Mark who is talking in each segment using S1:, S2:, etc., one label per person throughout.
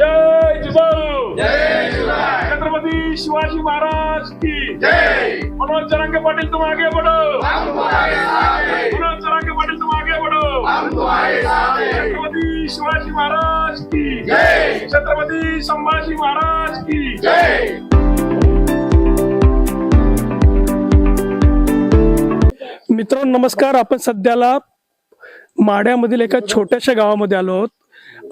S1: जय जिजाऊ छत्रपती शिवाजी महाराज की मनोज जरांगे पाटील तुम आगे बढ़ो! मनोज जरांगे पाटील तुम आगे बढ़ो! छत्रपती शिवाजी महाराज की छत्रपती संभाजी महाराज की
S2: मित्रांनो नमस्कार. आपण सध्याला माढ्यामधील एका छोट्याशा गावामध्ये आलो आहोत.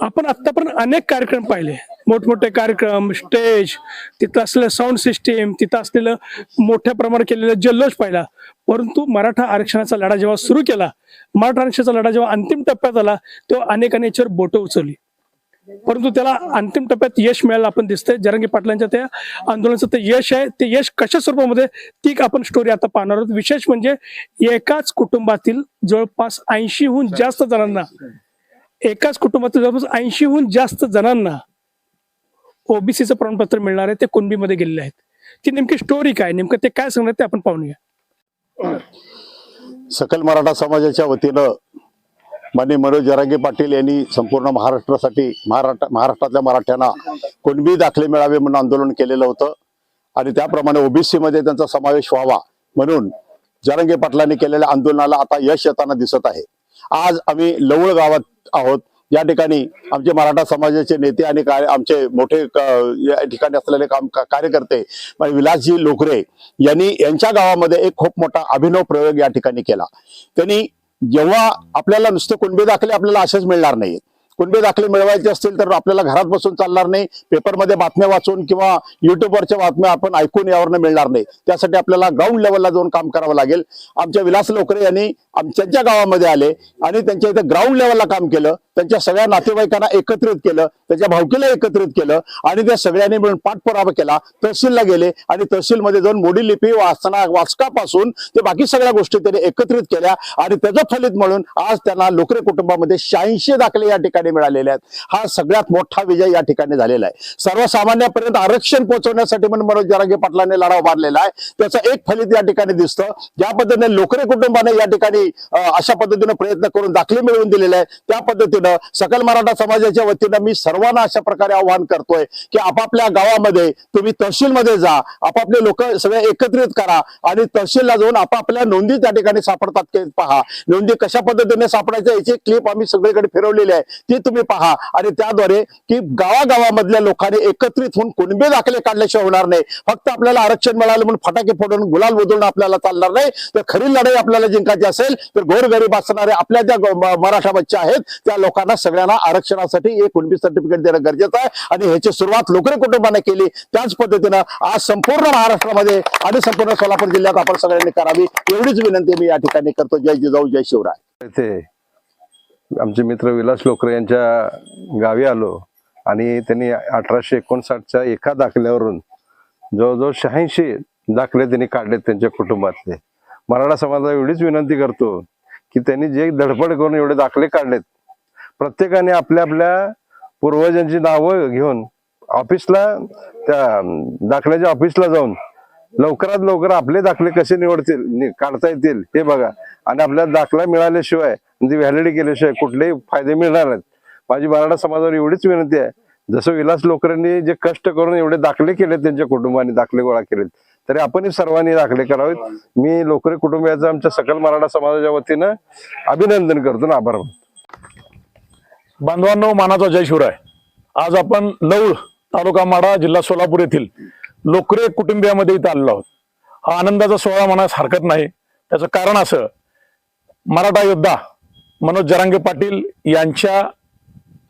S2: आपण आतापर्यंत अनेक कार्यक्रम पाहिले. मोठमोठे कार्यक्रम स्टेज तिथं असलेलं साऊंड सिस्टीम तिथं असलेलं मोठ्या प्रमाणात केलेलं जल्लोष पाहिला. परंतु मराठा आरक्षणाचा लढा जेव्हा सुरू केला मराठा आरक्षणाचा लढा जेव्हा अंतिम टप्प्यात आला तेव्हा अनेकांनी याच्यावर बोटं उचलली. परंतु त्याला अंतिम टप्प्यात यश मिळालं आपण दिसतंय. जरंगी पाटलांच्या त्या आंदोलनाचं ते यश आहे. ते यश कशा स्वरूपामध्ये ती आपण स्टोरी आता पाहणार आहोत. विशेष म्हणजे एकाच कुटुंबातील जवळपास ऐंशीहून जास्त जणांना एकाच कुटुंबातील जवळपास ऐंशीहून जास्त जणांना ओबीसीचं प्रमाणपत्र मिळणार आहे ते कुणबीमध्ये गेलेले आहेत. ती नेमकी स्टोरी काय नेमकं ते काय सांगणार ते आपण पाहूया
S3: सकल मराठा समाजाच्या वतीनं माननीय मनोज जरांगे पाटील यांनी संपूर्ण महाराष्ट्रासाठी महाराष्ट्र महाराष्ट्रातल्या मराठ्यांना कुणबी दाखले मिळावे म्हणून आंदोलन केलेलं होतं. आणि त्याप्रमाणे ओबीसी मध्ये त्यांचा समावेश व्हावा म्हणून जरांगे पाटलांनी केलेल्या आंदोलनाला आता यश येताना दिसत आहे. आज आम्ही लवळ गावात आहोत. या ठिकाणी आमचे मराठा समाजाचे नेते आणि आमचे मोठे या ठिकाणी असलेले काम कार्यकर्ते विलासजी लोकरे यांनी यांच्या गावामध्ये एक खूप मोठा अभिनव प्रयोग या ठिकाणी केला. त्यांनी जेव्हा आपल्याला नुसते कुणबे दाखले आपल्याला असेच मिळणार नाहीत. कुणबे दाखले मिळवायचे असतील तर आपल्याला घरात बसून चालणार नाही. पेपरमध्ये बातम्या वाचून किंवा युट्यूबवरच्या बातम्या आपण ऐकून यावरनं मिळणार नाही. त्यासाठी आपल्याला ग्राउंड लेवलला जाऊन काम करावं लागेल. आमच्या विलास लोकरे यांनी आमच्या गावामध्ये आले आणि त्यांच्या इथं ग्राउंड लेवलला काम केलं. त्यांच्या सगळ्या नातेवाईकांना एकत्रित केलं त्यांच्या भावकीला एकत्रित केलं आणि त्या सगळ्यांनी मिळून पाठपुरावा केला. तहसीलला गेले आणि तहसीलमध्ये जाऊन मोडी लिपी वाचना वाचकापासून ते बाकी सगळ्या गोष्टी त्यांनी एकत्रित केल्या आणि त्याचं फलित म्हणून आज त्यांना लोकरे कुटुंबामध्ये शहाऐंशी दाखले या ठिकाणी मिळालेले आहेत. हा सगळ्यात मोठा विजय या ठिकाणी झालेला आहे. सर्वसामान्यापर्यंत आरक्षण पोहोचवण्यासाठी म्हणून मनोज जरांगे पाटलांनी लढा उभारलेला आहे. त्याचं एक फलित या ठिकाणी दिसतं. ज्या पद्धतीने लोकरे कुटुंबाने या ठिकाणी अशा पद्धतीने प्रयत्न करून दाखले मिळवून दिलेले आहे त्या पद्धतीनं सकल मराठा समाजाच्या वतीनं मी सर्वांना अशा प्रकारे आवाहन करतोय की आपापल्या गावामध्ये तुम्ही तहसीलमध्ये जा आपापले लोक सगळे एकत्रित करा आणि तहसीलला जाऊन आपापल्या नोंदी त्या ठिकाणी सापडतात ते पहा. नोंदी कशा पद्धतीने सापडायच्या याची क्लिप आम्ही सगळीकडे फिरवलेली आहे. ती तुम्ही पहा आणि त्याद्वारे की गावागावामधल्या लोकांनी एकत्रित होऊन कुणबे दाखले काढल्याशिवाय होणार नाही. फक्त आपल्याला आरक्षण मिळालं म्हणून फटाके फोडून गुलाल बदलून आपल्याला चालणार नाही. तर खरी लढाई आपल्याला जिंकायची असेल तर गोरगरीब असणारे आपल्या ज्या मराठा बच्चा आहेत त्या लोकांना सगळ्यांना आरक्षणासाठी एक कुणबी सर्टिफिकेट देणं गरजेचं आहे. आणि ह्याची सुरुवात लोकरे कुटुंबाने केली. त्याच पद्धतीनं आज संपूर्ण महाराष्ट्रामध्ये आणि संपूर्ण सोलापूर जिल्ह्यात आपण सगळ्यांनी करावी एवढीच विनंती मी या ठिकाणी करतो. जय जिजाऊ जय शिवराय.
S4: येथे आमचे मित्र विलास लोकरे यांच्या गावी आलो आणि त्यांनी अठराशे एकोणसाठच्या एका दाखल्यावरून जवळजवळ शहाऐंशी दाखले त्यांनी काढलेत त्यांच्या कुटुंबातले. मराठा समाजाला एवढीच विनंती करतो की त्यांनी जे धडपड करून एवढे दाखले काढलेत प्रत्येकाने आपल्या आपल्या पूर्वजांची नावं घेऊन ऑफिसला त्या दाखल्याच्या ऑफिसला जाऊन लवकरात लवकर आपले दाखले कसे निवडतील नि- काढता येतील हे बघा. आणि आपल्याला दाखला मिळाल्याशिवाय म्हणजे व्हॅलिडी केल्याशिवाय कुठलेही फायदे मिळणार नाहीत. माझी मराठा समाजावर एवढीच विनंती आहे जसं विलास लोकरांनी जे कष्ट करून एवढे दाखले केले त्यांच्या कुटुंबाने दाखले गोळा केलेत तरी आपणही सर्वांनी दाखले करावेत. मी लोकरे कुटुंबियाचं आमच्या सकल मराठा समाजाच्या वतीनं अभिनंदन करतो ना आभार मानतो.
S1: बांधवांनो मानाचा जय शिवराय. आज आपण लवळ तालुका माडा जिल्हा सोलापूर येथील लोकरे कुटुंबियामध्ये इथं आलेलो आहोत. हा आनंदाचा सोहळा म्हणास हरकत नाही. त्याचं कारण असं मराठा योद्धा मनोज जरांगे पाटील यांच्या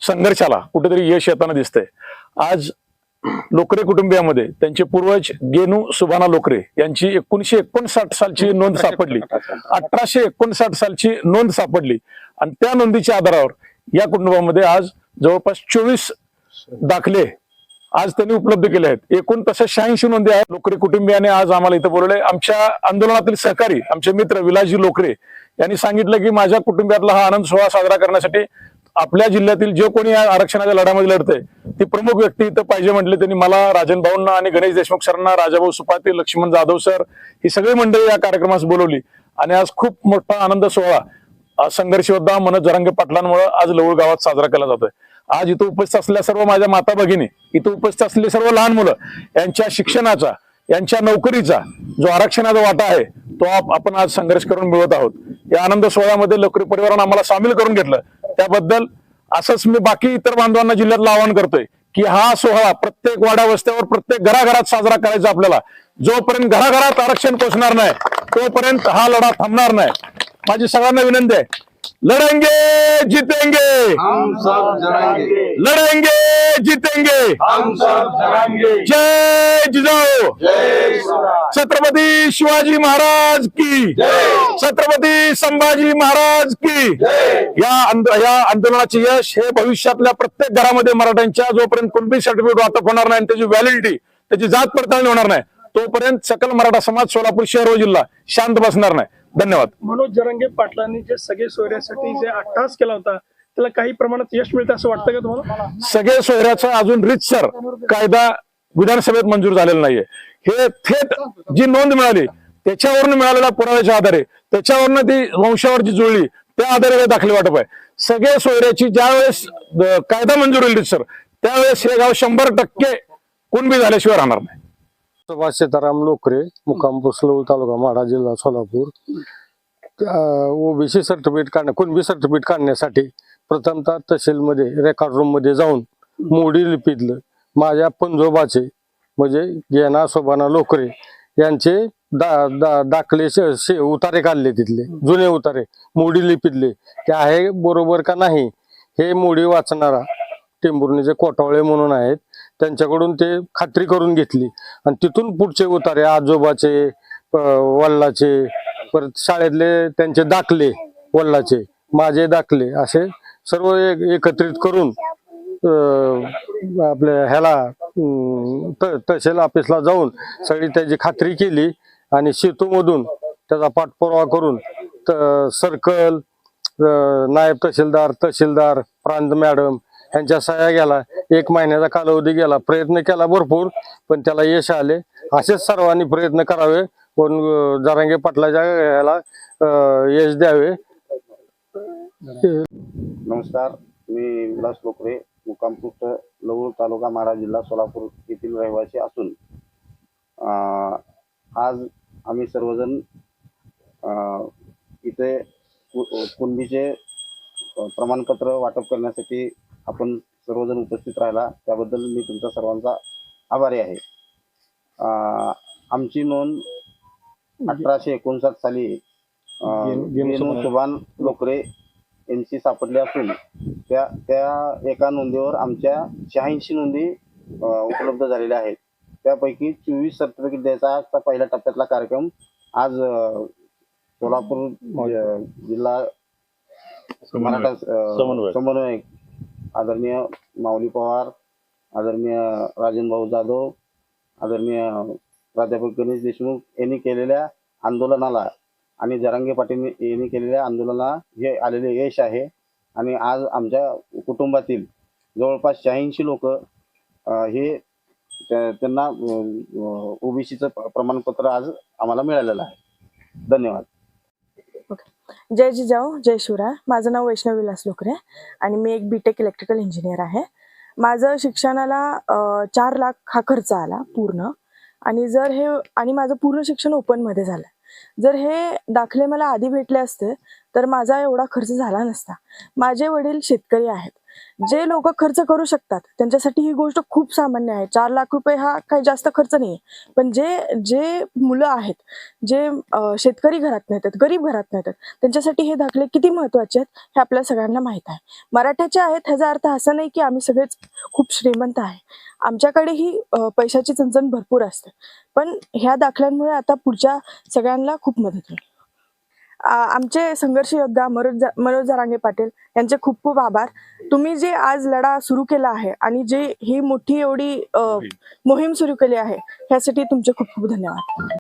S1: संघर्षाला कुठेतरी यश येताना दिसतंय. आज लोकरे कुटुंबियामध्ये त्यांचे पूर्वज गेनू सुभाना लोकरे यांची एकोणीशे एकोणसाठ सालची नोंद सापडली. अठराशे एकोणसाठ सालची नोंद सापडली. आणि त्या नोंदीच्या आधारावर या कुटुंबामध्ये आज जवळपास चोवीस दाखले आज त्यांनी उपलब्ध केले आहेत. एकूण तशा शहाऐंशी नोंदी आहेत. लोकरे कुटुंबियाने आज आम्हाला इथं बोलवले. आमच्या आंदोलनातील सहकारी आमचे मित्र विलासजी लोकरे यांनी सांगितलं की माझ्या कुटुंबातला हा आनंद सोहळा साजरा करण्यासाठी आपल्या जिल्ह्यातील जे कोणी या आरक्षणाच्या लढ्यामध्ये लढतंय ती प्रमुख व्यक्ती इथं पाहिजे म्हटले त्यांनी मला राजन भाऊंना आणि गणेश देशमुख सरांना राजाभाऊ सुपाते लक्ष्मण जाधव सर ही सगळी मंडळी या कार्यक्रमास बोलवली. आणि आज खूप मोठा आनंद सोहळा संघर्ष योद्धा मनोज जरांगे पाटलांमुळे आज लवळ गावात साजरा केला जातोय. आज इथं उपस्थित असलेल्या सर्व माझ्या माता भगिनी इथं उपस्थित असलेली सर्व लहान मुलं यांच्या शिक्षणाचा यांच्या नोकरीचा जो आरक्षणाचा वाटा आहे तो आपण आज संघर्ष करून मिळवत आहोत. या आनंद सोहळ्यामध्ये लोकरी परिवारानं आम्हाला सामील करून घेतलं. त्याबद्दल असंच मी बाकी इतर बांधवांना जिल्ह्यातलं आवाहन करतोय की हा सोहळा प्रत्येक वाड्या वस्त्यावर प्रत्येक घराघरात साजरा करायचा आपल्याला. जोपर्यंत घराघरात आरक्षण पोचणार नाही तोपर्यंत हा लढा थांबणार नाही. माझी सगळ्यांना विनंती आहे. लढेंगे जितेंगे.
S5: हम सब जरांगे
S1: लढेंगे जितेंगे.
S5: हम सब जरांगे
S1: जय जिजाऊ. छत्रपती शिवाजी महाराज की. छत्रपती संभाजी महाराज की. या या आंदोलनाचे यश हे भविष्यातल्या प्रत्येक घरामध्ये मराठ्यांच्या जोपर्यंत कोणती सर्टिफिकेट वाटप होणार नाही आणि त्याची व्हॅलिडिटी त्याची जात पडताळणी होणार नाही तोपर्यंत सकल मराठा समाज सोलापूर शहर व जिल्हा शांत बसणार नाही. धन्यवाद.
S2: मनोज जरंगे पाटलांनी जे सगळे सोयऱ्यासाठी जे अट्टास केला होता त्याला काही प्रमाणात यश मिळतं असं वाटतं का तुम्हाला?
S1: सगळे सोयऱ्याचा अजून रितसर कायदा विधानसभेत मंजूर झालेला नाहीये. हे थेट जी नोंद मिळाली त्याच्यावरून मिळालेल्या पुराव्याच्या आधारे त्याच्यावरनं ती वंशावरची जुळली त्या आधारे दाखले वाटप आहे. सगळे सोयऱ्याची ज्यावेळेस कायदा मंजूर होईल रितसर त्यावेळेस हे गाव शंभर टक्के कुणबी झाल्याशिवाय राहणार नाही.
S6: सुभाष सीताराम लोकरे मुक्काम पुसलूर तालुका माढा जिल्हा सोलापूर. ओबीसी सर्टिफिकेट काढण्या कुणबी सर्टिफिकेट काढण्यासाठी प्रथमतः तहसीलमध्ये रेकॉर्ड रूममध्ये जाऊन मोडी लिपीतलं. माझ्या पंजोबाचे म्हणजे गेना सोबाना लोकरे यांचे दा, दा, दाखले शे- उतारे काढले तिथले जुने उतारे मोडी लिपीतले. ते आहे बरोबर का नाही हे मोडी वाचणारा टेंभुर्णीचे कोटावळे म्हणून आहेत. त्यांच्याकडून ते खात्री करून घेतली. आणि तिथून पुढचे उतारे आजोबाचे वल्लाचे वडिलाचे परत शाळेतले त्यांचे दाखले वडिलाचे माझे दाखले असे सर्व एक एकत्रित करून आपल्या ह्याला त- तहसील ऑफिसला जाऊन सगळी त्याची खात्री केली आणि सेतूमधून त्याचा पाठपुरावा करून त- सर्कल नायब तहसीलदार तहसीलदार प्रांत मॅडम यांच्या सह्या गेला. एक महिन्याचा कालावधी गेला. प्रयत्न केला भरपूर पण त्याला यश आले. असेच सर्वांनी प्रयत्न करावे. पण अं, जरांगे पाटलाच्या ह्याला यश द्यावे.
S7: नमस्कार. मी विलास लोकरे मुक्कामपुष्ट लवळ तालुका महाराज जिल्हा सोलापूर येथील रहिवासी असून आज आम्ही सर्वजण इथे कुणबीचे प्रमाणपत्र वाटप करण्यासाठी आपण सर्वजण उपस्थित राहिला त्याबद्दल मी तुमचा सर्वांचा आभारी आहे. आमची नोंद अठराशे एकोणसाठ साली
S6: गेन- सुभान.
S7: लोकरे यांची सापडली असून त्या त्या एका नोंदीवर आमच्या शहाऐंशी नोंदी उपलब्ध झालेल्या आहेत. त्यापैकी चोवीस सर्टिफिकेट द्यायचा आजचा पहिल्या टप्प्यातला कार्यक्रम. आज सोलापूर जिल्हा मराठा अं, समन्वयक आदरणीय माऊली पवार आदरणीय राजन भाऊ जाधव आदरणीय प्राध्यापक गणेश देशमुख यांनी केलेल्या आंदोलनाला आणि जरांगे पाटील यांनी केलेल्या आंदोलनाला हे आलेले यश आहे. आणि आज आमच्या कुटुंबातील जवळपास शहाऐंशी लोक हे त्या- त्यांना ओबीसीचं प्रमाणपत्र आज आम्हाला मिळालेलं आहे. धन्यवाद.
S8: जय जिजाऊ जय शिवराय. माझं नाव वैष्णव विलास लोकरे आणि मी एक बीटेक इलेक्ट्रिकल इंजिनियर आहे. माझं शिक्षणाला चार लाख हा खर्च आला पूर्ण. आणि जर हे आणि माझं पूर्ण शिक्षण ओपनमध्ये झालं. जर हे दाखले मला आधी भेटले असते तर माझा एवढा खर्च झाला नसता. माझे वडील शेतकरी आहेत. जे लोक खर्च करू शकतात त्यांच्यासाठी ही गोष्ट खूप सामान्य आहे. चार लाख रुपये हा काही जास्त खर्च नाही आहे पण जे जे मुलं आहेत जे शेतकरी घरात येतात गरीब घरात येतात त्यांच्यासाठी हे दाखले किती महत्त्वाचे आहेत हे आपल्या सगळ्यांना माहीत आहे. मराठ्याचे आहेत ह्याचा अर्थ असा नाही की आम्ही सगळेच खूप श्रीमंत आहे. आमच्याकडेही ही पैशाची चणचण भरपूर असते. पण ह्या दाखल्यांमुळे आता पुढच्या सगळ्यांना खूप मदत होईल. आमचे संघर्ष योद्धा मनोज मनोज जरांगे पाटील यांचे खूप खूप आभार. तुम्ही जे आज लढा सुरू केला आहे आणि जे ही मोठी एवढी मोहीम सुरू केली आहे ह्यासाठी तुमचे खूप खूप धन्यवाद.